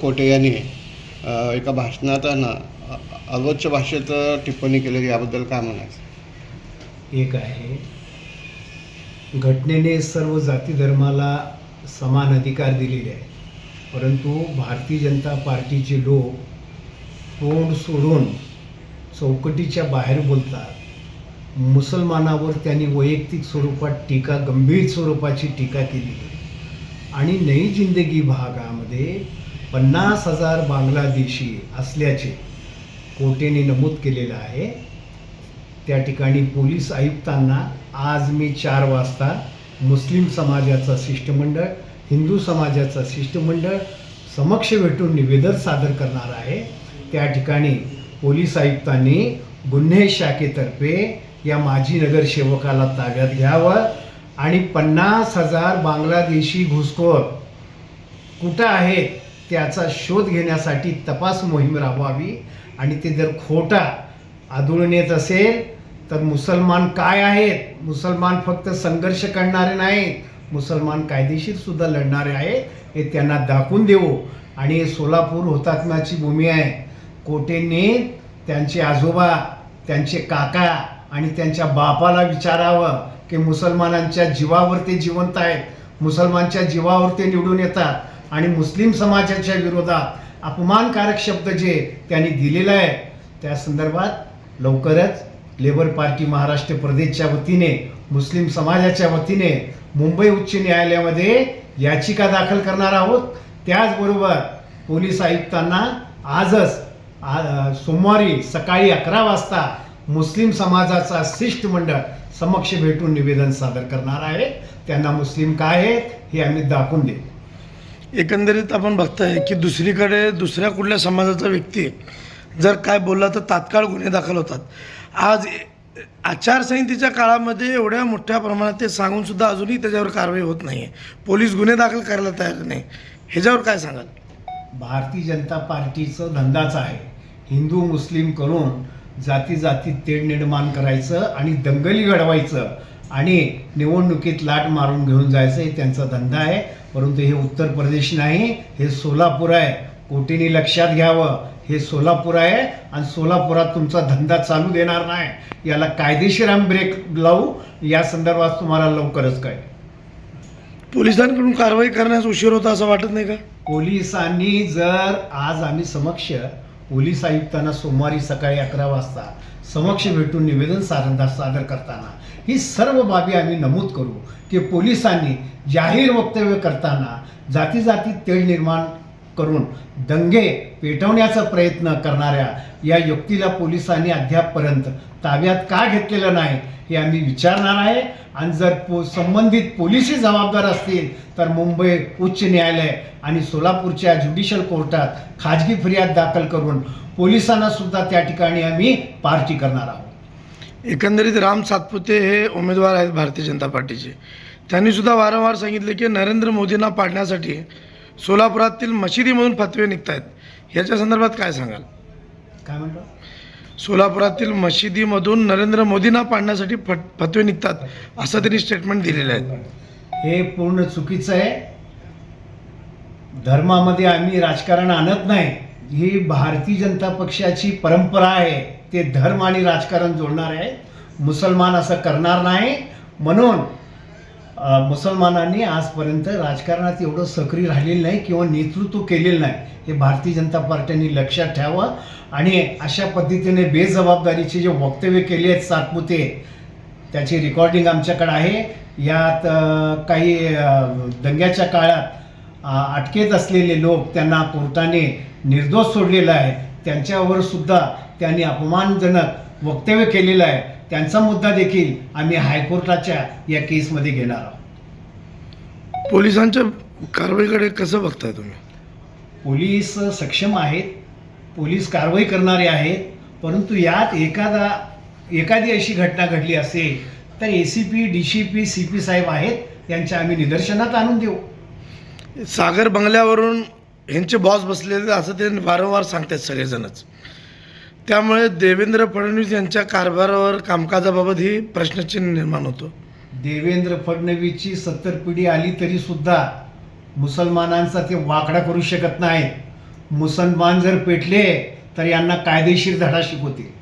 कोटे यांनी एका भाषणात ना अ- भाषेत टिप्पणी केलेली याबद्दल काय म्हणायचं? एक आहे घटनेने सर्व जाती धर्माला समान अधिकार दिलेले आहे परंतु भारतीय जनता पार्टीचे लोक तोंड सोडून चौकटीच्या बाहेर बोलतात. मुसलमानावर त्यांनी वैयक्तिक स्वरूपात टीका गंभीर स्वरूपाची टीका केली. आणि नई जिंदगी भागामध्ये पन्नास हजार बांगलादेशी असल्याचे कोर्टेने नमूद केलेलं आहे. त्या ठिकाणी पोलीस आयुक्तांना आज मी चार वाजता मुस्लिम समाजाचं शिष्टमंडळ हिंदू समाजाचं शिष्टमंडळ समक्ष भेटून निवेदन सादर करणार आहे. त्या ठिकाणी पोलीस आयुक्तांनी गुन्हे शाखेतर्फे या माजी नगरसेवकाला ताब्यात घ्यावं आणि पन्नास हजार बांगलादेशी घुसखोर कुठं आहेत? त्याचा शोध घेण्यासाठी तपास मोहीम राबवावी. आणि ते जर खोटा आदळून येत असेल तर मुसलमान काय आहेत? मुसलमान फक्त संघर्ष करणारे नाहीत. मुसलमान कायदेशीर सुद्धा लढणारे आहेत. हे त्यांना दाखवून देऊ. आणि हे सोलापूर हुतात्म्याची भूमी आहे. कोटेने त्यांचे आजोबा त्यांचे काका आणि त्यांच्या बापाला विचारावं की मुसलमानांच्या जीवावर ते जिवंत आहेत. मुसलमानच्या जीवावर ते निवडून येतात. आणि मुस्लिम समाजाच्या विरोधात अपमानकारक शब्द जे त्यांनी दिलेला आहे त्या संदर्भात लवकरच लेबर पार्टी महाराष्ट्र प्रदेशच्या वतीने मुस्लिम समाजाच्या वतीने मुंबई उच्च न्यायालयामध्ये याचिका दाखल करणार आहोत. त्याचबरोबर पोलीस आयुक्तांना आजच सोमवारी सकाळी अकरा वाजता मुस्लिम समाजाचा शिष्टमंडळ समक्ष भेटून निवेदन सादर करणार आहे. त्यांना मुस्लिम काय आहेत हे आम्ही दाखवून देऊ. एकंदरीत आपण बघताय की दुसरीकडे दुसऱ्या कुठल्या समाजाचा व्यक्ती जर काय बोलला तर तात्काळ गुन्हे दाखल होतात. आज आचारसंहितेच्या काळामध्ये एवढ्या मोठ्या प्रमाणात ते सांगूनसुद्धा अजूनही त्याच्यावर कारवाई होत नाही आहे पोलीस गुन्हे दाखल करायला तयार नाही. ह्याच्यावर काय सांगाल? भारतीय जनता पार्टीचं धंदाच आहे. हिंदू मुस्लिम करून जाती जातीत तेढ निर्माण करायचं आणि दंगली घडवायचं आणि निवडणुकीत लाट मारून घेऊन जायचं हे त्यांचा धंदा आहे. परंतु हे उत्तर प्रदेश नाही हे सोलापूर आहे. कोटीने लक्षात घ्यावं? हे सोलापूर आहे आणि सोलापुरात तुमचा धंदा चालू देणार नाही. याला कायदेशीर आम्ही ब्रेक लावू. या संदर्भात तुम्हाला लवकरच कळेल. पोलिसांकडून कारवाई करण्यास उशीर होता असं वाटत नाही का? पोलिसांनी जर आज आम्ही समक्ष पोलीस आयुक्तांना सोमवारी सकाळी अकरा वाजता समक्ष भेटून निवेदन सारंदा सादर करताना ही सर्व बाबी आम्ही नमूद करू की पोलिसांनी जाहीर वक्तव्य करताना जाती जाती तेढ निर्माण करून दंगे पेटवण्याचा प्रयत्न करणाऱ्या या युक्तीला पोलिसांनी अद्यापपर्यंत ताब्यात का घेतलेलं नाही हे आम्ही विचारणार आहे. आणि जर पो संबंधित पोलीसही जबाबदार असतील तर मुंबई उच्च न्यायालय आणि सोलापूरच्या ज्युडिशियल कोर्टात खाजगी फरियाद दाखल करून पोलिसांना सुद्धा त्या ठिकाणी आम्ही पार्टी करणार आहोत. एकंदरीत राम सातपुते हे उमेदवार आहेत भारतीय जनता पार्टीचे. त्यांनी सुद्धा वारंवार सांगितले की नरेंद्र मोदींना पाडण्यासाठी सोलापुरातील मशिदीमधून फतवे निघत आहेत ह्याच्या संदर्भात काय सांगाल? काय म्हणतो? सोलापुरातील मशिदीमधून नरेंद्र मोदींना पाडण्यासाठी फट फतवे निघतात असं त्यांनी स्टेटमेंट दिलेलं आहे. हे पूर्ण चुकीचं आहे. धर्मामध्ये आम्ही राजकारण आणत नाही. ही भारतीय जनता पक्षाची परंपरा आहे. ते धर्म आणि राजकारण जोडणार आहे मुसलमान असं करणार नाही. म्हणून मुसलमानांनी आजपर्यंत राजकारणात एवढं सक्रिय राहिलेलं नाही किंवा नेतृत्व केलेलं नाही. हे भारतीय जनता पार्टीने लक्षात ठेवावं आणि अशा पद्धतीने बेजबाबदारीचे जे वक्तव्य केले आहेत सातपुते त्याची रेकॉर्डिंग आमच्याकडे आहे. यात काही दंग्याच्या काळात अटकेत असलेले लोक त्यांना कोर्टाने निर्दोष सोडलेला आहे. त्यांच्यावर सुद्धा त्यांनी अपमानजनक वक्तव्य केलेलं आहे. त्यांचा मुद्दा देखील आम्ही हायकोर्टाच्या या केसमध्ये घेणार आहोत. पोलिसांच्या कारवाईकडे कसं बघताय तुम्ही? पोलीस सक्षम आहेत. पोलीस कारवाई करणारे आहेत. परंतु यात एखादा एखादी अशी घटना घडली असेल तर A C P D C P C P साहेब आहेत. त्यांच्या आम्ही निदर्शनात आणून देऊ. सागर बंगल्यावरून ह्यांचे बॉस बसलेले असं ते वारंवार सांगतात सगळेजणच. त्यामुळे देवेंद्र फडणवीस यांच्या कारभारावर कामकाजाबाबत ही प्रश्नचिन्ह निर्माण होतो. देवेंद्र फडणवीसची सत्तर पिढी आली तरी सुद्धा मुसलमानांचा ते वाकडा करू शकत नाहीत. मुसलमान जर पेटले तर यांना कायदेशीर धडा शिकवतील.